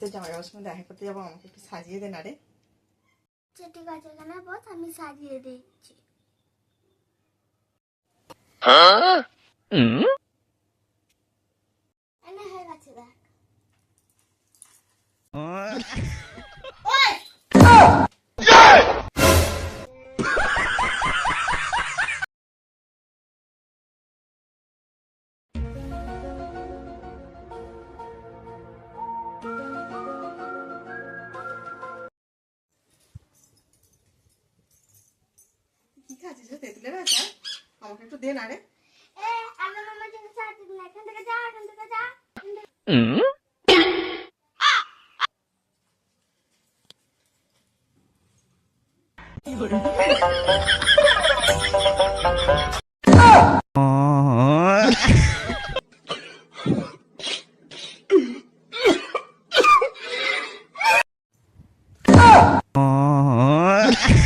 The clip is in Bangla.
তো জামাইবাবুর সঙ্গে দেখা করতে যাব আমাকে একটু সাজিয়ে দে না রে। ঠিক আছে এখানে বস আমি সাজিয়ে দিচ্ছি। এনে হয়ে গেছে দেখ। ছাঁচি ছিল তেঁতুলের আচার আমাকে একটু দেন আরে Oh.